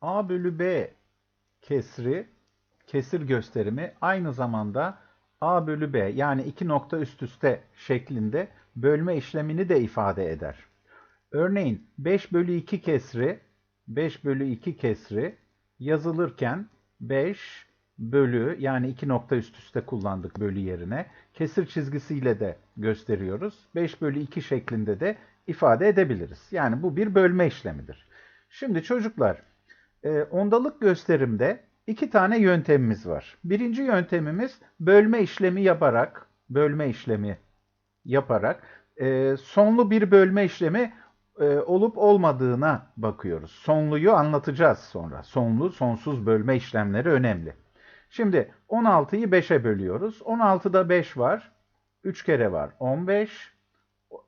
A bölü B kesri, kesir gösterimi aynı zamanda A bölü B yani iki nokta üst üste şeklinde bölme işlemini de ifade eder. Örneğin 5 bölü 2 kesri, 5 bölü 2 kesri yazılırken 5 bölü yani iki nokta üst üste kullandık bölü yerine. Kesir çizgisiyle de gösteriyoruz. 5 bölü 2 şeklinde de ifade edebiliriz. Yani bu bir bölme işlemidir. Şimdi çocuklar e, ondalık gösterimde iki tane yöntemimiz var. Birinci yöntemimiz bölme işlemi yaparak, bölme işlemi yaparak e, sonlu bir bölme işlemi e, olup olmadığına bakıyoruz. Sonluyu anlatacağız sonra. Sonlu, sonsuz bölme işlemleri önemli. Şimdi 16'yı 5'e bölüyoruz. 16'da 5 var. 3 kere var. 15.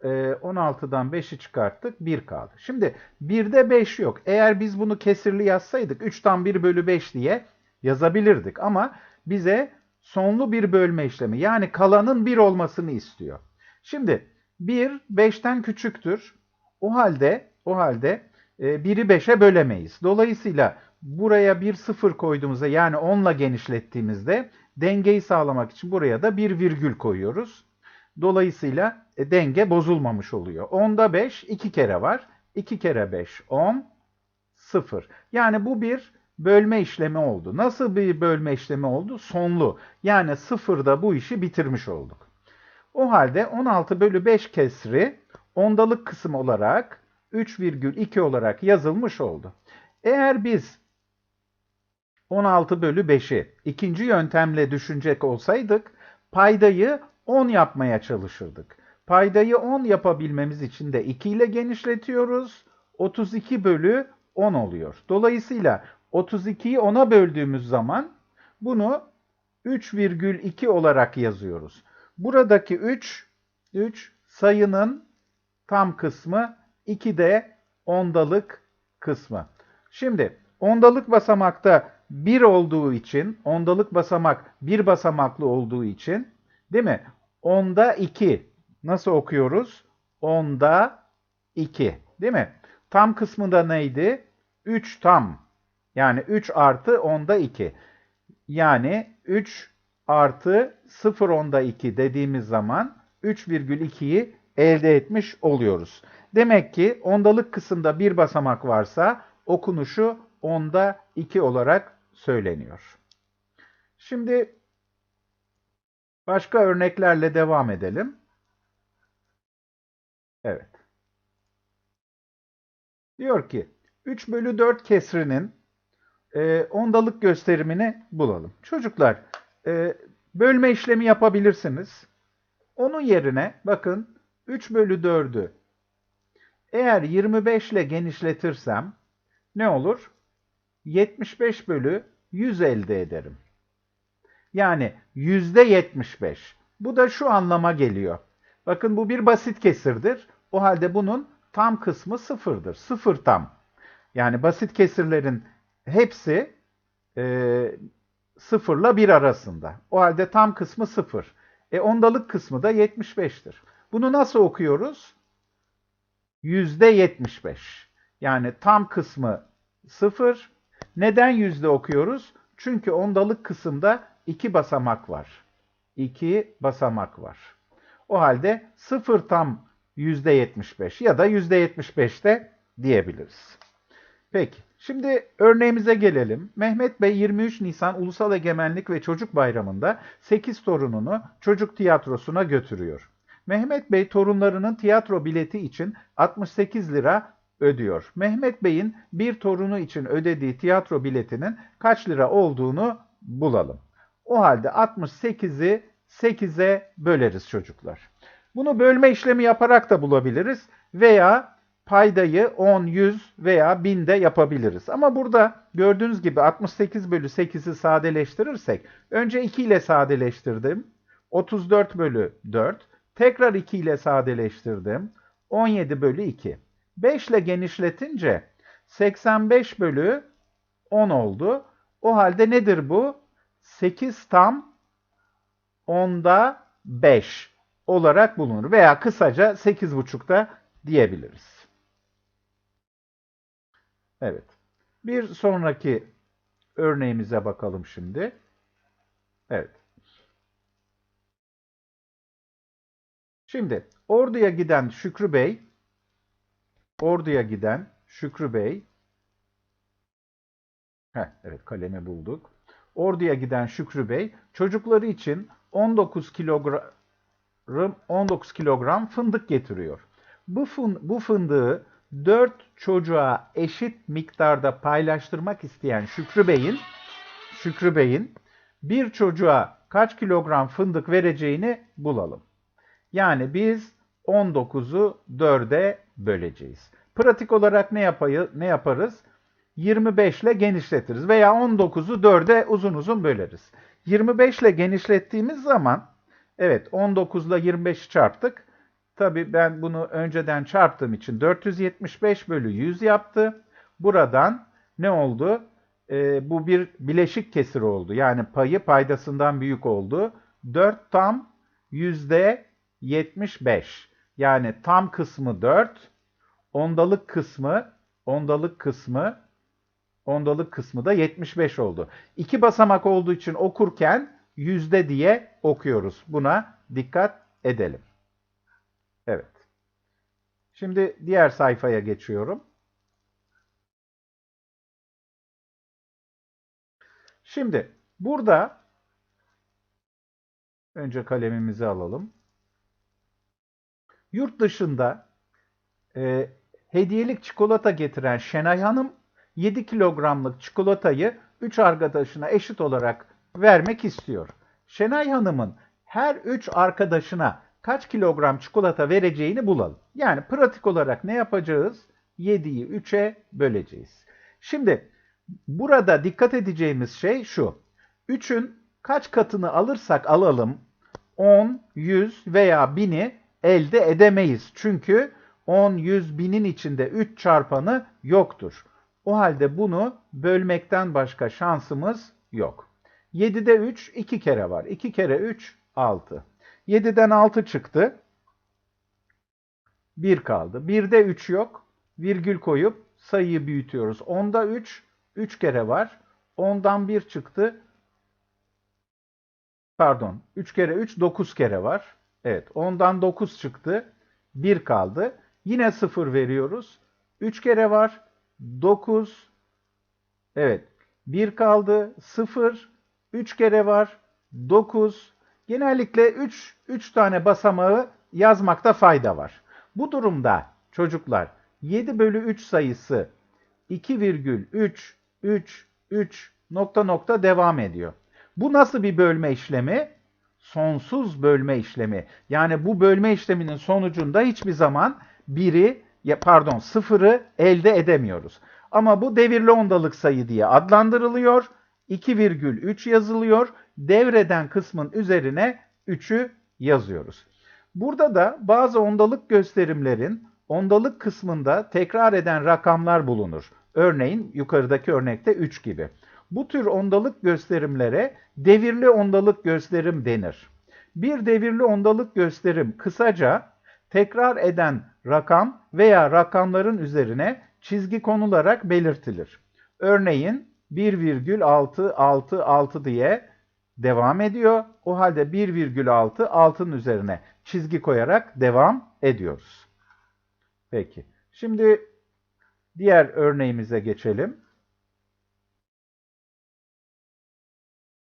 E, 16'dan 5'i çıkarttık. 1 kaldı. Şimdi 1'de 5 yok. Eğer biz bunu kesirli yazsaydık 3'ten 1 bölü 5 diye yazabilirdik. Ama bize sonlu bir bölme işlemi yani kalanın 1 olmasını istiyor. Şimdi 1 5'ten küçüktür. O halde o halde e, 1'i 5'e bölemeyiz. Dolayısıyla buraya bir sıfır koyduğumuzda yani 10 ile genişlettiğimizde dengeyi sağlamak için buraya da bir virgül koyuyoruz. Dolayısıyla e, denge bozulmamış oluyor. 10'da 5 2 kere var. 2 kere 5 10 0. Yani bu bir bölme işlemi oldu. Nasıl bir bölme işlemi oldu? Sonlu. Yani sıfırda bu işi bitirmiş olduk. O halde 16 bölü 5 kesri ondalık kısım olarak 3,2 olarak yazılmış oldu. Eğer biz 16 bölü 5'i ikinci yöntemle düşünecek olsaydık paydayı 10 yapmaya çalışırdık. Paydayı 10 yapabilmemiz için de 2 ile genişletiyoruz. 32 bölü 10 oluyor. Dolayısıyla 32'yi 10'a böldüğümüz zaman bunu 3,2 olarak yazıyoruz. Buradaki 3, 3 sayının tam kısmı, 2 de ondalık kısmı. Şimdi ondalık basamakta 1 olduğu için, ondalık basamak bir basamaklı olduğu için değil mi? Onda 2 nasıl okuyoruz? Onda 2 değil mi? Tam kısmında neydi? 3 tam. Yani 3 artı onda 2. Yani 3 artı 0 onda 2 dediğimiz zaman 3,2'yi elde etmiş oluyoruz. Demek ki ondalık kısımda bir basamak varsa okunuşu onda 2 olarak söyleniyor. Şimdi başka örneklerle devam edelim. Evet. Diyor ki 3 bölü 4 kesrinin e, ondalık gösterimini bulalım. Çocuklar e, bölme işlemi yapabilirsiniz. Onun yerine bakın 3 bölü 4'ü eğer 25 ile genişletirsem ne olur? 75 bölü 100 elde ederim. Yani yüzde 75. Bu da şu anlama geliyor. Bakın bu bir basit kesirdir. O halde bunun tam kısmı sıfırdır. Sıfır tam. Yani basit kesirlerin hepsi e, sıfırla bir arasında. O halde tam kısmı sıfır. E ondalık kısmı da 75'tir. Bunu nasıl okuyoruz? Yüzde 75. Yani tam kısmı sıfır. Neden yüzde okuyoruz? Çünkü ondalık kısımda iki basamak var. İki basamak var. O halde sıfır tam yüzde 75 ya da yüzde 75 de diyebiliriz. Peki. Şimdi örneğimize gelelim. Mehmet Bey 23 Nisan Ulusal Egemenlik ve Çocuk Bayramı'nda 8 torununu çocuk tiyatrosuna götürüyor. Mehmet Bey torunlarının tiyatro bileti için 68 lira ödüyor. Mehmet Bey'in bir torunu için ödediği tiyatro biletinin kaç lira olduğunu bulalım. O halde 68'i 8'e böleriz çocuklar. Bunu bölme işlemi yaparak da bulabiliriz veya paydayı 10, 100 veya 1000 de yapabiliriz. Ama burada gördüğünüz gibi 68 bölü 8'i sadeleştirirsek önce 2 ile sadeleştirdim. 34 bölü 4. Tekrar 2 ile sadeleştirdim. 17 bölü 2. 5 ile genişletince 85 bölü 10 oldu. O halde nedir bu? 8 tam 10'da 5 olarak bulunur. Veya kısaca 8,5'da diyebiliriz. Evet. Bir sonraki örneğimize bakalım şimdi. Evet. Şimdi Ordu'ya giden Şükrü Bey Ordu'ya giden Şükrü Bey Heh, evet kalemi bulduk. Ordu'ya giden Şükrü Bey çocukları için 19 kilogram 19 kilogram fındık getiriyor. Bu, fın, bu fındığı 4 çocuğa eşit miktarda paylaştırmak isteyen Şükrü Bey'in Şükrü Bey'in bir çocuğa kaç kilogram fındık vereceğini bulalım. Yani biz 19'u 4'e böleceğiz. Pratik olarak ne, yapayı, ne yaparız? 25 ile genişletiriz veya 19'u 4'e uzun uzun böleriz. 25 ile genişlettiğimiz zaman evet 19 ile 25'i çarptık. Tabi ben bunu önceden çarptığım için 475 bölü 100 yaptı. Buradan ne oldu? Ee, bu bir bileşik kesir oldu. Yani payı paydasından büyük oldu. 4 tam yüzde 75. Yani tam kısmı 4. Ondalık kısmı ondalık kısmı ondalık kısmı da 75 oldu. İki basamak olduğu için okurken yüzde diye okuyoruz. Buna dikkat edelim. Evet. Şimdi diğer sayfaya geçiyorum. Şimdi burada önce kalemimizi alalım. Yurt dışında e, hediyelik çikolata getiren Şenay Hanım 7 kilogramlık çikolatayı 3 arkadaşına eşit olarak vermek istiyor. Şenay Hanım'ın her 3 arkadaşına kaç kilogram çikolata vereceğini bulalım. Yani pratik olarak ne yapacağız? 7'yi 3'e böleceğiz. Şimdi burada dikkat edeceğimiz şey şu. 3'ün kaç katını alırsak alalım 10, 100 veya 1000'i elde edemeyiz. Çünkü 10, 100, 1000'in içinde 3 çarpanı yoktur. O halde bunu bölmekten başka şansımız yok. 7'de 3 2 kere var. 2 kere 3 6. 7'den 6 çıktı. 1 kaldı. 1'de 3 yok. Virgül koyup sayıyı büyütüyoruz. 10'da 3 3 kere var. 10'dan 1 çıktı. Pardon. 3 kere 3 9 kere var. Evet. 10'dan 9 çıktı. 1 kaldı. Yine 0 veriyoruz. 3 kere var. 9 Evet. 1 kaldı. 0 3 kere var. 9 Genellikle 3 3 tane basamağı yazmakta fayda var. Bu durumda çocuklar 7 bölü 3 sayısı 2,3 3 3 nokta nokta devam ediyor. Bu nasıl bir bölme işlemi? Sonsuz bölme işlemi. Yani bu bölme işleminin sonucunda hiçbir zaman biri ya pardon sıfırı elde edemiyoruz. Ama bu devirli ondalık sayı diye adlandırılıyor. 2,3 yazılıyor. Devreden kısmın üzerine 3'ü yazıyoruz. Burada da bazı ondalık gösterimlerin ondalık kısmında tekrar eden rakamlar bulunur. Örneğin yukarıdaki örnekte 3 gibi. Bu tür ondalık gösterimlere devirli ondalık gösterim denir. Bir devirli ondalık gösterim kısaca tekrar eden rakam veya rakamların üzerine çizgi konularak belirtilir. Örneğin 1,666 diye devam ediyor. O halde 1,6 altın üzerine çizgi koyarak devam ediyoruz. Peki. Şimdi diğer örneğimize geçelim.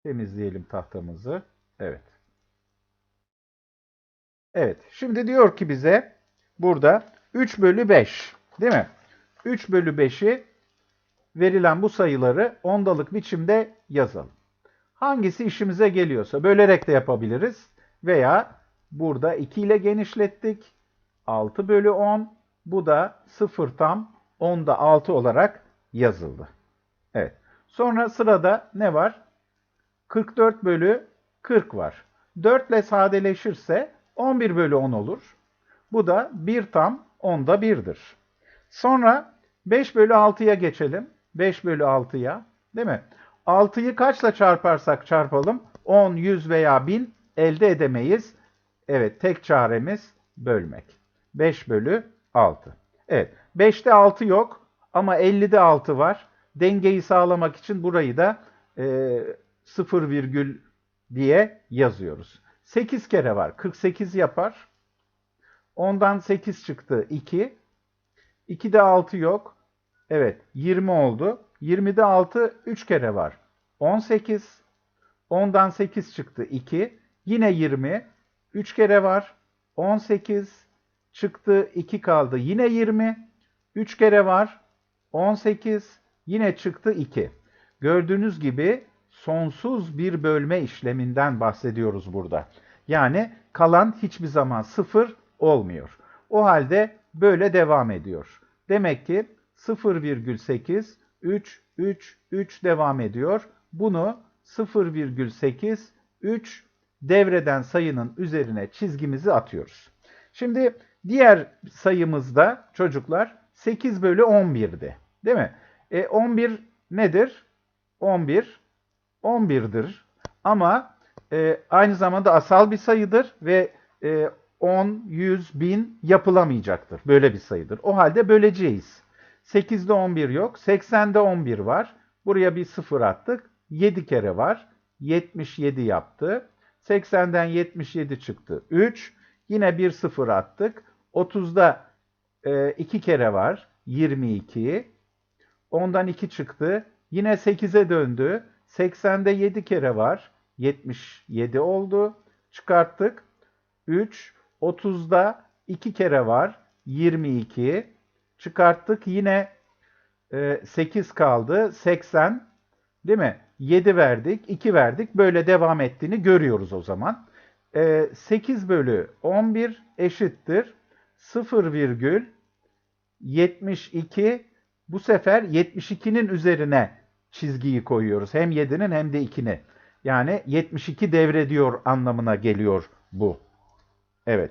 Temizleyelim tahtamızı. Evet. Evet. Şimdi diyor ki bize burada 3 bölü 5 değil mi? 3 bölü 5'i verilen bu sayıları ondalık biçimde yazalım. Hangisi işimize geliyorsa bölerek de yapabiliriz. Veya burada 2 ile genişlettik. 6 bölü 10. Bu da 0 tam 10'da 6 olarak yazıldı. Evet. Sonra sırada ne var? 44 bölü 40 var. 4 ile sadeleşirse 11 bölü 10 olur. Bu da 1 tam 10'da 1'dir. Sonra 5 bölü 6'ya geçelim. 5 bölü 6'ya değil mi? 6'yı kaçla çarparsak çarpalım 10, 100 veya 1000 elde edemeyiz. Evet tek çaremiz bölmek. 5 bölü 6. Evet 5'te 6 yok ama 50'de 6 var. dengeyi sağlamak için burayı da e, 0 virgül diye yazıyoruz. 8 kere var. 48 yapar. Ondan 8 çıktı 2. 2'de 6 yok. Evet 20 oldu. 20'de 6 3 kere var. 18. Ondan 8 çıktı 2. Yine 20. 3 kere var. 18. Çıktı 2 kaldı. Yine 20. 3 kere var. 18. Yine çıktı 2. Gördüğünüz gibi sonsuz bir bölme işleminden bahsediyoruz burada. Yani kalan hiçbir zaman sıfır olmuyor. O halde böyle devam ediyor. Demek ki 0,8 3 3 3 devam ediyor. Bunu 0,8 3 devreden sayının üzerine çizgimizi atıyoruz. Şimdi diğer sayımızda çocuklar 8 bölü 11'di. Değil mi? E 11 nedir? 11 11'dir. Ama e, aynı zamanda asal bir sayıdır ve e, 10, 100, 1000 yapılamayacaktır. Böyle bir sayıdır. O halde böleceğiz. 8'de 11 yok. 80'de 11 var. Buraya bir 0 attık. 7 kere var. 77 yaptı. 80'den 77 çıktı. 3. Yine bir 0 attık. 30'da 2 kere var. 22. Ondan 2 çıktı. Yine 8'e döndü. 80'de 7 kere var. 77 oldu. Çıkarttık. 3. 30'da 2 kere var. 22. Çıkarttık. Yine e, 8 kaldı. 80. Değil mi? 7 verdik. 2 verdik. Böyle devam ettiğini görüyoruz o zaman. E, 8 bölü 11 eşittir. 0,72 bu sefer 72'nin üzerine çizgiyi koyuyoruz. Hem 7'nin hem de 2'ni. Yani 72 devrediyor anlamına geliyor bu. Evet.